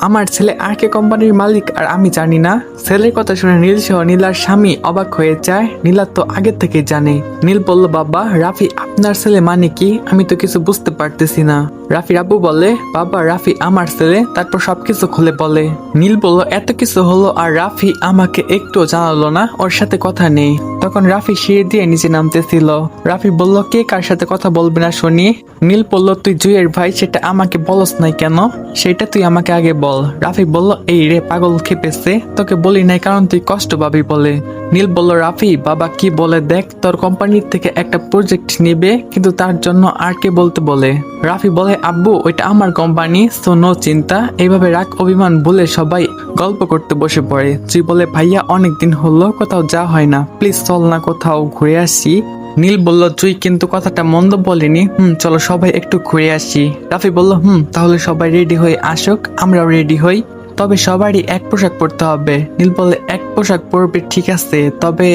আমার ছেলে আর কে কোম্পানির মালিক আর আমি জানি না। ছেলের কথা শুনে নীল সহ নীলার স্বামী অবাক হয়ে যায়। নীলা তো আগে থেকে জানে। নীল বলল, বাবা, রাফি, আপনার ছেলে মানে কি? আমি তো কিছু বুঝতে পারতেছি না। রাফি আব্বু বলে, বাবা, রাফি আমার ছেলে। তারপর সবকিছু খুলে বলে, নীল বলল, এত কিছু হলো আর রাফি আমাকে একটু জানালো না, ওর সাথে কথা নেই। তখন রাফি সিঁড়ি দিয়ে নিচে নামতেছিল। রাফি বলল, কে কার সাথে কথা বলবে না শুনি? নীল বলল, তুই জুয়ের ভাই, সেটা আমাকে বলস নাই কেন? সেটা তুই আমাকে আগে বল। রাফি বলল, এই রে পাগল খেপেছে, তোকে বলি নাই কারণ তুই কষ্ট পাবি বলে। নীল বলল, রাফি, বাবা, কি বলে দেখ, তোর কোম্পানির থেকে একটা প্রজেক্ট নিবে, কিন্তু তার জন্য আর কে বলতে বলে? রাফি বলে আব্বু, ওইটা আমার কোম্পানি সো নো চিন্তা। এইভাবে রাগ, অভিমান বলে সবাই গল্প করতে বসে পড়ে। তুই বলে ভাইয়া অনেকদিন হলো কোথাও যা হয় না। প্লিজ চল না কোথাও ঘুরে আসি। নীল বলল, তুই কিন্তু কথাটা মন্দ বলিনি। হুম, চলো সবাই একটু ঘুরে আসি। রাফি বলল, হুম, তাহলে সবাই রেডি হয়ে আসুক, আমরাও রেডি হই। তবে সবারই এক পোশাক পরতে হবে। নীল বললে, এক পোশাক পরবে ঠিক আছে, তবে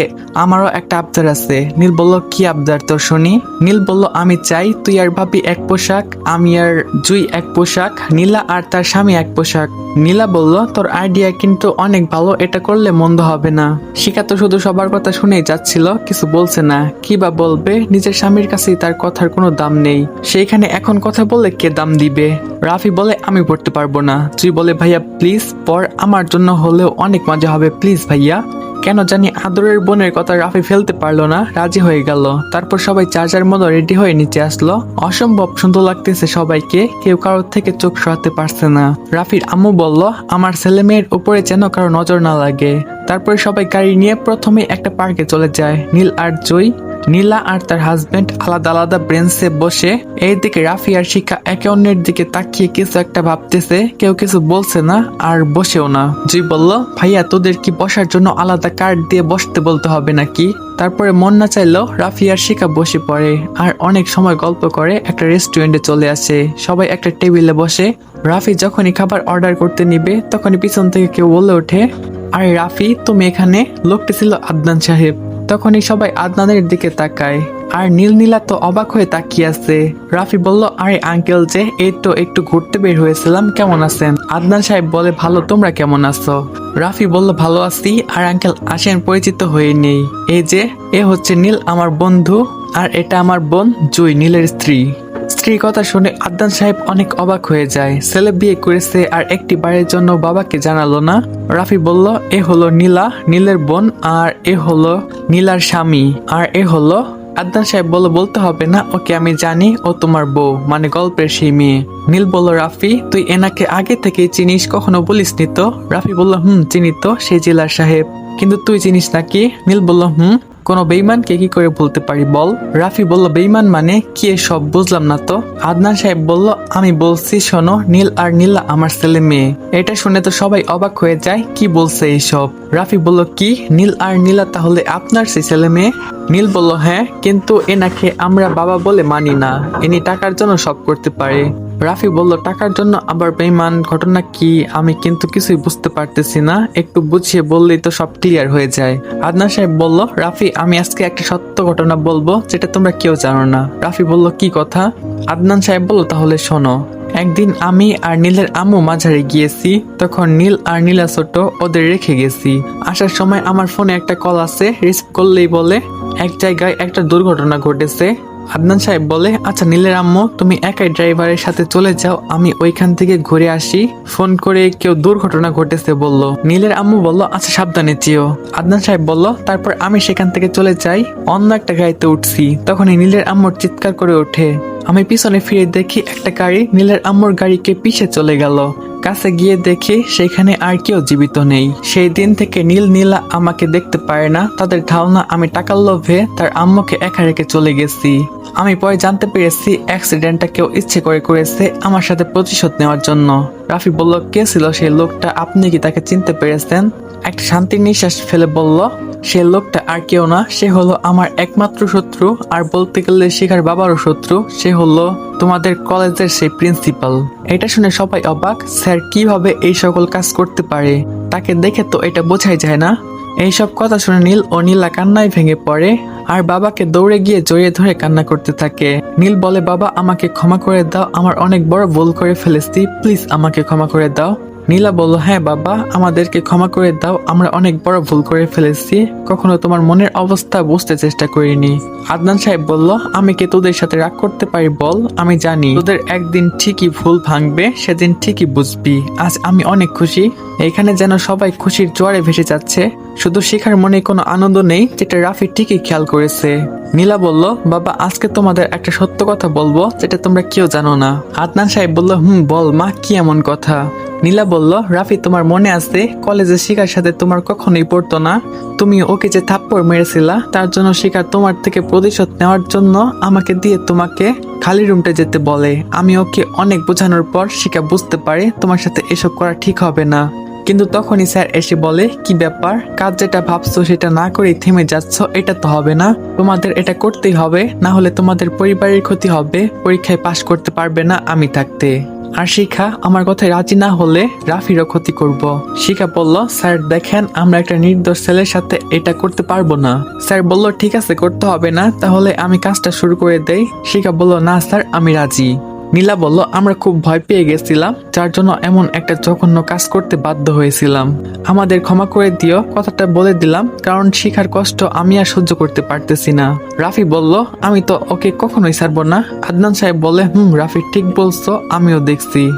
আমারও একটা আবদার আছে। নীল বলল, কি আবদার তোর শুনি নীল বলল, আমি চাই তুই আর ভাবি এক পোশাক, আমি আর জুই এক পোশাক, নীলা আর তার স্বামী এক পোশাক। নীলা বলল, তোর আইডিয়া কিন্তু অনেক ভালো, এটা করলে মন্দ হবে না। শিখা তো শুধু সবার কথা শুনেই যাচ্ছিল, কিছু বলছে না। কি বা বলবে, নিজের স্বামীর কাছেই তার কথার কোনো দাম নেই। সেইখানে এখন কথা বলে কে দাম দিবে? রাফি বলে, আমি পড়তে পারব না। তুই বলে, ভাইয়া প্লিজ পর আমার জন্য হলেও অনেক মজা হবে প্লিজ ভাইয়া কেন জানি আদরের বোনের কথা রাফি ফেলতে পারল না, রাজি হয়ে গেল। তারপর সবাই চার্জার মতো রেডি হয়ে নিচে আসলো। অসম্ভব সুন্দর লাগতেছে সবাইকে, কেউ কারোর থেকে চোখ সরাতে পারছে না। রাফির আম্মু বলল, আমার ছেলে মেয়ের উপরে যেন কারও নজর না লাগে। তারপরে সবাই গাড়ি নিয়ে প্রথমে একটা পার্কে চলে যায়। নীল আর জয় নীলা আর তার হাজবেন্ড আলাদা আলাদা ব্রেঞ্চে বসে। এইদিকে রাফি আর শিখা একে অন্যের দিকে তাকিয়ে কিছু একটা ভাবতেছে, কেউ কিছু বলছে না আর বসেও না। জুই বলল, ভাইয়া, তোদের কি বসার জন্য আলাদা কার্ড দিয়ে বসতে বলতে হবে নাকি? তারপরে মন না চাইলেও রাফি আর শিখা বসে পড়ে আর অনেক সময় গল্প করে একটা রেস্টুরেন্টে চলে আসে। সবাই একটা টেবিলে বসে। রাফি যখনই খাবার অর্ডার করতে নিবে, তখনই পিছন থেকে কেউ বলে ওঠে, আরে রাফি, তুমি এখানে? লোকটি ছিল আদনান সাহেব। তখনই সবাই আদনানের দিকে তাকায়। আর নীল নীলা তো অবাক হয়ে তাকিয়ে আছে। রাফি বলল, আরে আঙ্কেল, যে এই তো একটু ঘুরতে বের হয়েছিলাম, কেমন আছেন? আদনান সাহেব বলে, ভালো, তোমরা কেমন আছো? রাফি বলল, ভালো আছি, আর আঙ্কেল আসেন, পরিচিত হয়ে নেই। এই যে, এ হচ্ছে নীল, আমার বন্ধু, আর এটা আমার বোন জুই, নীলের স্ত্রী। স্ত্রীর কথা শুনে আদনান সাহেব অনেক অবাক হয়ে যায়। ছেলে বিয়ে করেছে, আর একটি বাড়ির জন্য বাবাকে জানালো না। রাফি বলল, এ হলো নীলা, নীলের বোন, আর এ হলো নীলার স্বামী, আর এ হলো আদনান সাহেব বলে বলতে হবে না, ওকে আমি জানি, ও তোমার বউ মানে গল্পের সেই মেয়ে। নীল বলল, রাফি, তুই এনাকে আগে থেকে চিনিস, কখনো বলিস নি তো? রাফি বলল, হুম, চিনি তো, সে জেলার সাহেব। কিন্তু তুই চিনিস নাকি নীল বলল, হুম। কোনো বেইমানকে কি করে বলতে পারি? বল। রাফি বলল বেইমান মানে কি সব বুঝলাম না তো। আদনান সাহেব বলল, আমি বলছি, শোনো, নীল আর নীলা আমার ছেলে মেয়ে। এটা শুনে তো সবাই অবাক হয়ে যায়, কি বলছে এইসব রাফি বলল, কি? নীল আর নীলা তাহলে আপনার সেই ছেলে মেয়ে? নীল বলল হ্যাঁ কিন্তু এনাকে আমরা বাবা বলে মানি না। ইনি টাকার জন্য সব করতে পারে। রাফি বলল, টাকার জন্য আবার বেইমান ঘটনা কি? আমি কিন্তু কিছুই বুঝতে পারতেছি না। একটু বুঝিয়ে বললেই তো সব ক্লিয়ার হয়ে যায়। আদনান সাহেব বলল, রাফি, আমি আজকে একটা সত্য ঘটনা বলব, যেটা তোমরা কেউ জানো না। রাফি বলল, কি কথা? আদনান সাহেব বলল, তাহলে শোনো। একদিন আমি আর নীলের আম্মু মাঝারে গিয়েছি, তখন নীল আর নীলা ছোট, ওদের রেখে গেছি। আসার সময় আমার ফোনে একটা কল আছে, রিসিভ করলেই বলে, এক জায়গায় একটা দুর্ঘটনা ঘটেছে। আদনান সাহেব বলে আচ্ছা নীলের আম্মু, তুমি একাই ড্রাইভারের সাথে চলে যাও, আমি ওইখান থেকে ঘুরে আসি। ফোন করে কেউ দুর্ঘটনা ঘটেছে বলল। নীলের আম্মু বলল আচ্ছা সাবধানে যেও। আদনান সাহেব বলল, তারপর আমি সেখান থেকে চলে যাই, অন্য একটা গাড়িতে উঠছি। তখনই নীলের আম্মুর চিৎকার করে ওঠে। আমি পিছনে ফিরে দেখি একটা গাড়ি, নীলের আম্মুর গাড়িকে পিছে চলে গেল। কাছে গিয়ে দেখি সেখানে আর কেউ জীবিত নেই। সেই দিন থেকে নীল নীলা আমাকে দেখতে পারে না। তাদের ধারণা আমি টাকার লোভে তার আম্মুকে একা রেখে চলে গেছি। আমি পরে জানতে পেরেছি অ্যাক্সিডেন্টটা কেউ ইচ্ছে করে করেছে আমার সাথে প্রতিশোধ নেওয়ার জন্য। রাফি বলল, কে ছিল সেই লোকটা? আপনি কি তাকে চিনতে পেরেছেন? একটা শান্তির নিঃশ্বাস ফেলে বলল সে লোকটা আর কেউ না, সে হলো আমার একমাত্র শত্রু, আর বলতে গেলে শিখার বাবারও শত্রু, সে হলো তোমাদের কলেজের সেই প্রিন্সিপাল এটা শুনে সবাই অবাক, স্যার কীভাবে এই সকল কাজ করতে পারে? তাকে দেখে তো এটা বোঝাই যায় না। এইসব কথা শুনে নীল ও নীলা কান্নায় ভেঙে পড়ে, আর বাবাকে দৌড়ে গিয়ে জড়িয়ে ধরে কান্না করতে থাকে। নীল বলে, বাবা, আমাকে ক্ষমা করে দাও, আমার অনেক বড় ভুল করে ফেলেছি প্লিজ আমাকে ক্ষমা করে দাও। নীলা বলল হ্যাঁ বাবা, আমাদেরকে ক্ষমা করে দাও, আমরা অনেক বড় ভুল করে ফেলেছি। কখনো তোমার মনের অবস্থা বুঝতে চেষ্টা করিনি। আদনান সাহেব বলল, আমি কি তোদের সাথে রাগ করতে পারি বল? আমি জানি তোদের একদিন ঠিকই ভুল ভাঙবে, সেদিন ঠিকই বুঝবি। আজ আমি অনেক খুশি। এখানে যেন সবাই খুশির জোয়ারে ভেসে যাচ্ছে। শুধু শিখার মনে কোনো আনন্দ নেই, যেটা রাফি ঠিকই খেয়াল করেছে। নীলা বলল, বাবা, আজকে তোমাদের একটা সত্য কথা বলব, যেটা তোমরা কেউ জানো না। আদনান সাহেব বলল, হুম, বল, মা, কি এমন কথা? নীলা বলল, রাফি, তোমার মনে আছে? কলেজে শিকার সাথে তোমার কখনোই পড়তো না। তুমি ওকে যে থাপ্পড় মেরেছিলা, তার জন্য শিখা তোমার থেকে প্রতিশোধ নেওয়ার জন্য আমাকে দিয়ে তোমাকে খালি রুমটা যেতে বলে। আমি ওকে অনেক বোঝানোর পর শিখা বুঝতে পারে তোমার সাথে এসব করা ঠিক হবে না। কিন্তু তখনই স্যার এসে বলে, কি ব্যাপার? কাজ যেটা ভাবছ সেটা না করেই থেমে যাচ্ছ, এটা তো হবে না। তোমাদের এটা করতেই হবে, না হলে তোমাদের পরিবারের ক্ষতি হবে। পরীক্ষায় পাশ করতে পারবে না আমি থাকতে। আর শিখা, আমার কথায় রাজি না হলে রাফিরও ক্ষতি করব। শিখা বলল, স্যার, দেখেন, আমরা একটা নির্দোষ ছেলের সাথে এটা করতে পারব না। স্যার বলল, ঠিক আছে, করতে হবে না, তাহলে আমি কাজটা শুরু করে দেই। শিখা বলল, না, স্যার, আমি রাজি। নীলা বলল, আমরা খুব ভয় পেয়ে গেছিলাম, যার জন্য এমন একটা জঘন্য কাজ করতে বাধ্য হয়েছিলাম। আমাদের ক্ষমা করে দিও, কথাটা বলে দিলাম, কারণ শিখার কষ্ট আমি আর সহ্য করতে পারতেছি না। রাফি বলল, আমি তো ওকে কখনোই ছাড়বো না। আদনান সাহেব বলে হুম, রাফি, ঠিক বলছো, আমিও দেখছি।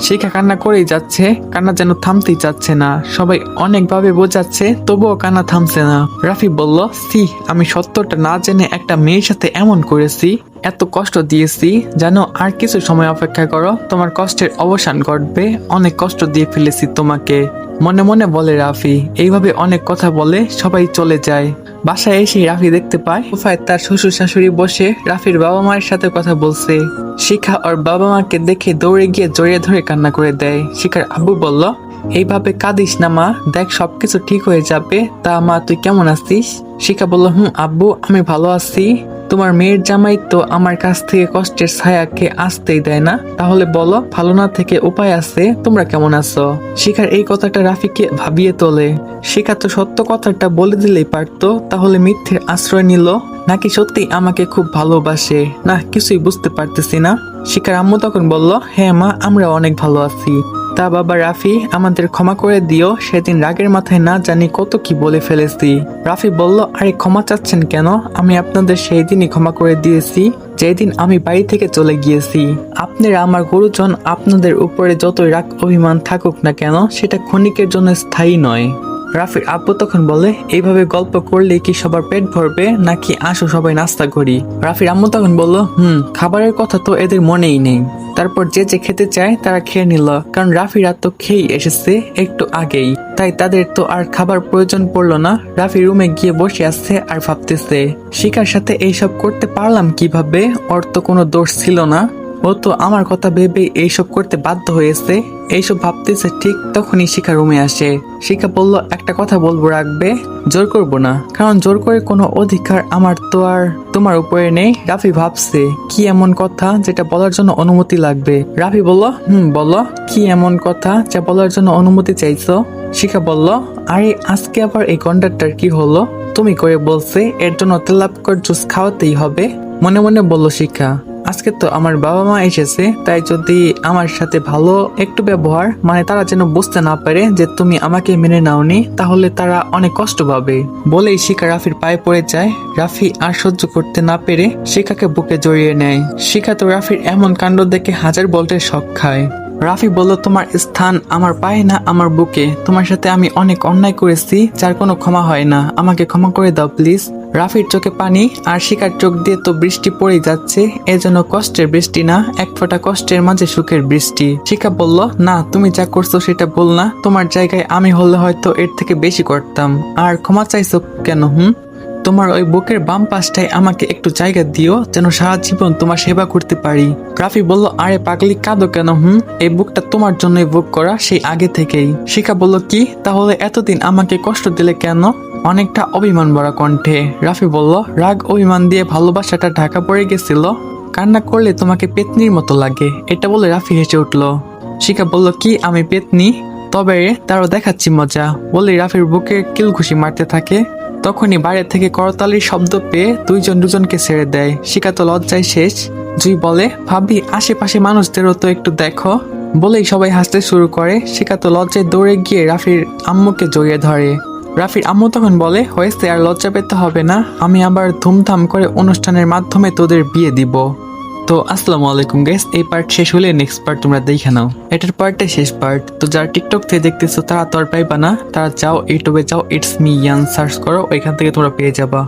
শিখা কান্না করেই যাচ্ছে, কান্না যেন থামতেই চাচ্ছে না। সবাই অনেকভাবে বোঝাচ্ছে, তবুও কান্না থামছে না। রাফি বলল সি আমি সত্যটা না জেনে একটা মেয়ের সাথে এমন করেছি। এত কষ্ট দিয়েছি জানো, আর কিছু সময় অপেক্ষা করো, তোমার কষ্টের অবসান ঘটবে, অনেক কষ্ট দিয়ে ফেলেছি তোমাকে। মনে মনে বলে রাফি, এইভাবে অনেক কথা বলে সবাই চলে যায়। বাসায় এসে রাফি দেখতে পায় সোফায় তার শ্বশুর শাশুড়ি বসে রাফির বাবা মায়ের সাথে কথা বলছে। শিখা ওর বাবা মাকে দেখে দৌড়ে গিয়ে জড়িয়ে ধরে কান্না করে দেয়। শিখার আব্বু বলল, এইভাবে কাঁদিস না মা, দেখ সবকিছু ঠিক হয়ে যাবে। তা মা, তুই কেমন আছিস? শিখা বলল, হুম আব্বু, আমি ভালো আছি। তোমার মেয়ের জামাই তো আমার কাছ থেকে কষ্টের ছায়াকে আসতেই দেয় না। তাহলে বলো, ভালো না থেকে উপায় আছে? তোমরা কেমন আছো? শিখার এই কথাটা রাফিকে ভাবিয়ে তোলে। শিখা তো সত্য কথাটা বলে দিলেই পারতো, তাহলে মিথ্যের আশ্রয় নিল। নাকি সত্যি আমাকে খুব ভালোবাসে? না, কিছুই বুঝতে পারতেছি না। শিখার আম্মু তখন বলল হ্যাঁ মা আমরা অনেক ভালো আছি। তা বাবা রাফি, আমাদের ক্ষমা করে দিও, সেদিন রাগের মাথায় না জানি কত কি বলে ফেলেছি। রাফি বলল, আরে ক্ষমা চাচ্ছেন কেন? আমি আপনাদের সেই দিনই ক্ষমা করে দিয়েছি, যেদিন আমি বাড়ি থেকে চলে গিয়েছি। আপনারা আমার গুরুজন, আপনাদের উপরে যতই রাগ, অভিমান থাকুক না কেন, সেটা ক্ষণিকের জন্য স্থায়ী নয়। রাফির আব্বু তখন বলে, এইভাবে গল্প করলে কি সবার পেট ভরবে, নাকি আসো সবাই নাস্তা করি? রাফির আম্মু তখন বলল, হুম, খাবারের কথা তো এদের মনেই নেই। তারপর যে যে খেতে চায় তারা খেয়ে নিল, কারণ রাফিরা তো খেয়েই এসেছে একটু আগেই। তাই তাদের তো আর খাবার প্রয়োজন পড়ল না। রাফি রুমে গিয়ে বসে আছে আর ভাবতেছে, শিকার সাথে এইসব করতে পারলাম কীভাবে? ওর তো কোনো দোষ ছিল না। ও তো আমার কথা ভেবে এইসব করতে বাধ্য হয়েছে। এইসব ভাবতেছে ঠিক তখনই শিখা রুমে আসে। শিখা বলল, একটা কথা বলব রাখবে? জোর করব না। কারণ জোর করে কোনো অধিকার আমার তো আর তোমার উপরে নেই। রাফি ভাবছে, কি এমন কথা যেটা বলার জন্য অনুমতি লাগবে? রাফি বলল, হুম, বলো। কি এমন কথা যা বলার জন্য অনুমতি চাইছো? শিখা বলল, আরে, আজকে আবার এই কন্ডাক্টর কি হলো? তুমি করে বলছে, এর জন্য তেলাপকর জুস খাওয়াতেই হবে। মনে মনে বলল শিখা আজকে তো আমার বাবা মা এসেছে, তাই যদি আমার সাথে ভালো একটু ব্যবহার মানে তারা যেন বুঝতে না পারে যে তুমি আমাকে মেনে নাওনি, তাহলে তারা অনেক কষ্ট পাবে। বলেই শিখা রাফির পায়ে পড়ে যায়। রাফি আর সহ্য করতে না পেরে শিখাকে বুকে জড়িয়ে নেয়। শিখা তো রাফির এমন কাণ্ড দেখে হাজার বল্টের শখ খায়। রাফি বলল, তোমার স্থান আমার পায়ে না আমার বুকে। তোমার সাথে আমি অনেক অন্যায় করেছি, যার কোনো ক্ষমা হয় না। আমাকে ক্ষমা করে দাও, প্লিজ। রাফির চোখে পানি আর শিকার চোখ দিয়ে তো বৃষ্টি পড়ে যাচ্ছে, এজন্য কষ্টের বৃষ্টি না, এক ফোঁটা কষ্টের মাঝে সুখের বৃষ্টি। শিখা বলল, না, তুমি যা করছ সেটা বল না, তোমার জায়গায় আমি হলে হয়তো এর থেকে বেশি করতাম। আর ক্ষমা চাইছো কেন, হুম? তোমার ওই বুকের বাম পাশটায় আমাকে একটু জায়গা দিও, যেন সারা জীবন তোমার সেবা করতে পারি। রাফি বলল, আরে পাগলি, কাঁদো কেন, হুম? এই বুকটা তোমার জন্যই বুক করা সেই আগে থেকেই। শিখা বলল, কি? তাহলে এতদিন আমাকে কষ্ট দিলে কেন? অনেকটা অভিমান ভরা কণ্ঠে রাফি বলল, রাগ, অভিমান দিয়ে ভালোবাসাটা ঢাকা পড়ে গেছিল। কান্না করলে তোমাকে পেতনির মতো লাগে। এটা বলে রাফি হেসে উঠল। শিখা বলল, কি, আমি পেতনি? তবে তারও দেখাচ্ছি মজা। বলে রাফির বুকে কিল ঘুষি মারতে থাকে। তখনই বাইরে থেকে করতালির শব্দ পেয়ে দুইজন দুজনকে ছেড়ে দেয়। শিকা তো লজ্জায় শেষ। জুই বলে, ভাবি, আশেপাশে মানুষদেরও তো একটু দেখো। বলেই সবাই হাসতে শুরু করে। শিকা তো লজ্জায় দৌড়ে গিয়ে রাফির আম্মুকে জড়িয়ে ধরে। রাফির আম্মু তখন বলে, হয়েছে, আর লজ্জা পেতে হবে না। আমি আবার ধুমধাম করে অনুষ্ঠানের মাধ্যমে তোদের বিয়ে দিব। তো, আসসালামু আলাইকুম গেস এই পার্ট শেষ হলে নেক্সট পার্ট তোমরা দেখে নাও। এটার পার্টটাই শেষ পার্ট তো, যারা টিকটক থেকে দেখতেছো, তারা তো আর পাইবা না তারা যাও ইউটিউবে যাও ইটস মি ইয়ান সার্চ করো। ওইখান থেকে তোমরা পেয়ে যাবা।